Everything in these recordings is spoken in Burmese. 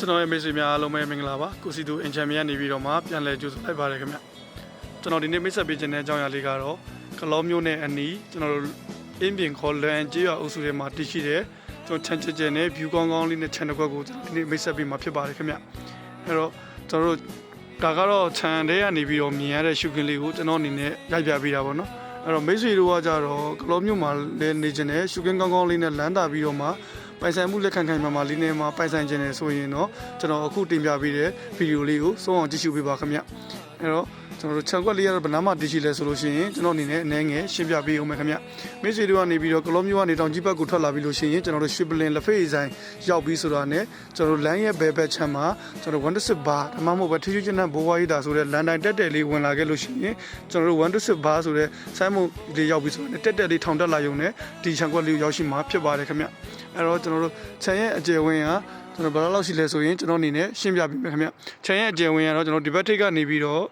ကျွန်တော်ရဲ့မိတ်ဆွေများအားလုံးပဲမင်္ဂလာပါကိုစီတူအင်ချန်မီကနေပြီးတော့မှပြန်လည်ကြိုဆိုလိုက်ပါတယ်ခင်ဗျကျွန်တော်ဒီနေ့မိတ်ဆက်ပေးခြင်းတဲ့အကြောင်းအရာလေးကတော့ကလောမျိုးနဲ့အနီးကျွန်တော်တို့အင်းပြင်ခေါ်လန်ကျေးရွာအုပ်စုထဲမှာတည်ရှိတဲ့ကျွန်တော်ချန်ချင်ချင်နဲ့ view ကောင်းကောင်းလေးနဲ့ channel ခွက်ကိုကျွန်တော်ဒီနေ့မိတ်ဆက်ပေးမှာဖြစ်ပါတယ်ခင်ဗျအဲ့တော့ကျွန်တော်တို့ဒါကတော့ခြံထဲကနေပြီးတော့မြင်ရတဲ့ရှုခင်းလေးကိုကျွန်တော်အနေနဲ့ရိုက်ပြပေးတာပေါ့နော်အဲ့တော့မိတ်ဆွေတို့ကကြတော့ကလောမျိုးမှာလည်းနေခြင်းနဲ့ရှုခင်းကောင်းကောင်းလေးနဲ့လမ်းတာပြီးတော့မှ ပိုင်ဆိုင်မှုလက်ခံခိုင်မာမာလေးနဲ့မှာပိုင်ဆိုင်ခြင်းနဲ့ဆိုရင်တော့ကျွန်တော်အခုတင်ပြပေးတဲ့ဗီဒီယိုလေးကိုဆုံးအောင်ကြည့်ရှုပေးပါခင်ဗျ အဲ့တော့ကျွန်တော်တို့ခြံကွက်လေးရတော့ဘယ်နာမှတည်ရှိလဲဆိုလို့ရှိရင်ကျွန်တော်အနေနဲ့အနေငယ်ရှင်းပြပေးအောင်မယ်ခင်ဗျမိတ်ဆွေတို့ကနေပြီးတော့ကလောမျိုးကနေတောင်ကြီးဘက်ကိုထွက်လာပြီးလို့ရှိရင်ကျွန်တော်တို့ရွှေပလင်လက်ဖေးဆိုင်ရောက်ပြီးဆိုတာနဲ့ကျွန်တော်တို့လမ်းရဲ့ဘယ်ဘက်ခြမ်းမှာကျွန်တော်တို့116ဘာဒါမှမဟုတ်ပဲထူးထူးချွန်ချွန်ဘိုးဝါးရီတာဆိုတဲ့လန်တိုင်းတက်တယ်လေးဝင်လာခဲ့လို့ရှိရင်ကျွန်တော်တို့116ဘာဆိုတဲ့ဆိုင်းမုန်လေးရောက်ပြီးဆိုတော့တက်တယ်လေးထောင်တက်လာရုံနဲ့ဒီခြံကွက်လေးကိုရောက်ရှိမှာဖြစ်ပါတယ်ခင်ဗျအဲ့တော့ကျွန်တော်တို့ခြံရဲ့အကျယ်ဝန်းက ကျွန်တော်ဘယ်လောက်လောက်ရှိလဲဆိုရင်ကျွန်တော်အနေနဲ့ရှင်းပြပေးမယ်ခင်ဗျခြံရဲ့အကျယ်ဝန်းကတော့ကျွန်တော်ဒီဘက်ထိပ်ကနေပြီးတော့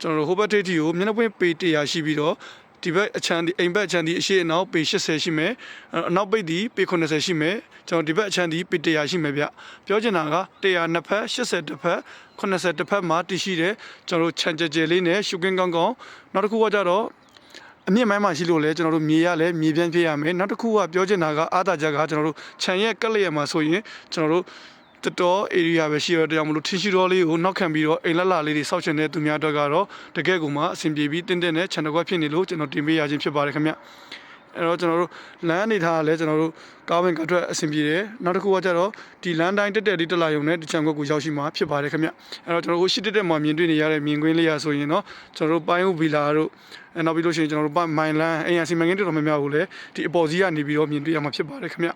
ကျွန်တော်တို့ဟိုဘက်ထိပ်တီကိုမျက်နှာပွင့်ပေ100ရှိပြီးတော့ဒီဘက်အချမ်းဒီအိမ်ဘက်အချမ်းဒီအရှိအနောက်ပေ80ရှိမယ်အဲ့အနောက်ပိတ်ဒီပေ80ရှိမယ်ကျွန်တော်ဒီဘက်အချမ်းဒီပေ100ရှိမယ်ဗျပြောချင်တာက100နှစ်ဖက်80တစ်ဖက်80တစ်ဖက်မှာတည်ရှိတယ်ကျွန်တော်တို့ခြံကြဲကြဲလေးနဲ့ရှုကင်းကောင်းကောင်းနောက်တစ်ခုကကြတော့ အမြင့်မိုင်းမှာရှိလို့လဲကျွန်တော်တို့မြေရလဲမြေပြန့်ဖြစ်ရမယ်နောက်တစ်ခုကပြောချင်တာကအာသာချက်ကကျွန်တော်တို့ခြံရဲ့ကက်လျက်မှာဆိုရင်ကျွန်တော်တို့တတော် area ပဲရှိရတဲ့ကြောင့်မလို့ထင်းရှိတော်လေးကိုနောက်ခံပြီးတော့အိမ်လက်လာလေးတွေစောက်ချင်တဲ့သူများအတွက်ကတော့တကယ်ကိုမှအဆင်ပြေပြီးတင်းတင်းနဲ့ channel ကွက်ဖြစ်နေလို့ကျွန်တော်တင်ပေးရခြင်းဖြစ်ပါတယ်ခင်ဗျ အဲ့တော့ကျွန်တော်တို့လမ်းအနေထားကလည်းကျွန်တော်တို့ကားဝင်ကထွက်အဆင်ပြေတယ်နောက်တစ်ခုကကျတော့ဒီလမ်းတိုင်းတက်တက်လေးတက်လာရုံနဲ့ဒီ channel ကွက်ကိုရောက်ရှိမှာဖြစ်ပါတယ်ခင်ဗျအဲ့တော့ကျွန်တော်တို့ဟိုရှိတက်တက်မှာမြင်တွေ့နေရတဲ့မြင်ကွင်းလေးရဆိုရင်တော့ကျွန်တော်တို့ပိုင်းဦးဗီလာတို့အဲနောက်ပြီးလို့ရှိရင်ကျွန်တော်တို့မိုင်လန်းအိမ်ရစီမံကိန်းတော်တော်များများကိုလည်းဒီအပေါ်စီးကနေပြီးတော့မြင်တွေ့ရမှာဖြစ်ပါတယ်ခင်ဗျ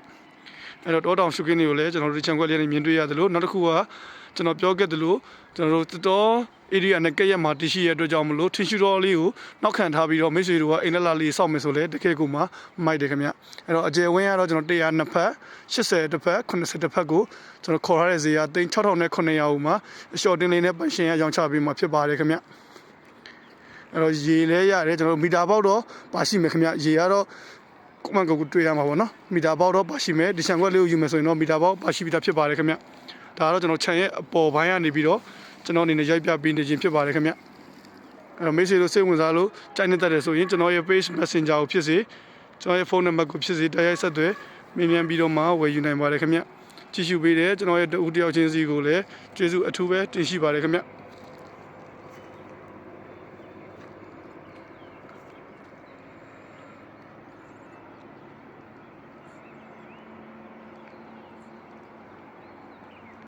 အဲ့တော့တောတောင်ရှုခင်းတွေကိုလည်းကျွန်တော်တို့ချန်ခွက်လေးနဲ့မြင်တွေ့ရတယ်လို့နောက်တစ်ခုက ကျွန်တော်ပြောခဲ့တယ်လို့ကျွန်တော်တို့တော် area နဲ့ကက်ရက်မှာတရှိရတဲ့အတွက်ကြောင့်မလို့ထင်ရှူတော်လေးကိုနောက်ခံထားပြီးတော့မိတ်ဆွေတို့ကအိမ်လက်လာလေးစောက်မယ်ဆိုလဲတကယ်ကိုမှမိုက်တယ်ခင်ဗျအဲ့တော့အကျယ်ဝင်းကတော့ကျွန်တော်100နှစ်ဖက်80တစ်ဖက်90တစ်ဖက်ကိုကျွန်တော်ခေါ်ရတဲ့ဈေးကသိန်း6000နဲ့900ဦးမှာအလျှော်တင်လေးနဲ့ပန်ရှင်ရရောင်းချပေးမှာဖြစ်ပါတယ်ခင်ဗျအဲ့တော့ရေလဲရတယ်ကျွန်တော်တို့မီတာပေါက်တော့ပါရှိမယ်ခင်ဗျရေကတော့ကိုမန်ကိုတွေ့ရမှာပေါ့နော်မီတာပေါက်တော့ပါရှိမယ်ဒီချန်ခွက်လေးကိုယူမယ်ဆိုရင်တော့မီတာပေါက်ပါရှိပြီးသားဖြစ်ပါတယ်ခင်ဗျ ဒါကတော့ကျွန်တော်ခြံရဲ့အပေါ်ပိုင်းကနေပြီးတော့ကျွန်တော်အနေနဲ့ရိုက်ပြပေးနေခြင်းဖြစ်ပါတယ်ခင်ဗျအဲ့တော့မိတ်ဆွေတို့စိတ်ဝင်စားလို့ကြိုက်နေတတ်တယ်ဆိုရင်ကျွန်တော်ရဲ့ page messenger ကိုဖြစ်စေကျွန်တော်ရဲ့ဖုန်းနံပါတ်ကိုဖြစ်စေတိုက်ရိုက်ဆက်သွယ်မြင်မြန်ပြီးတော့မှဝယ်ယူနိုင်ပါတယ်ခင်ဗျကြည့်ရှုပေးတယ်ကျွန်တော်ရဲ့တူတယောက်ချင်းစီကိုလည်းကျေးဇူးအထူးပဲတင်ရှိပါတယ်ခင်ဗျ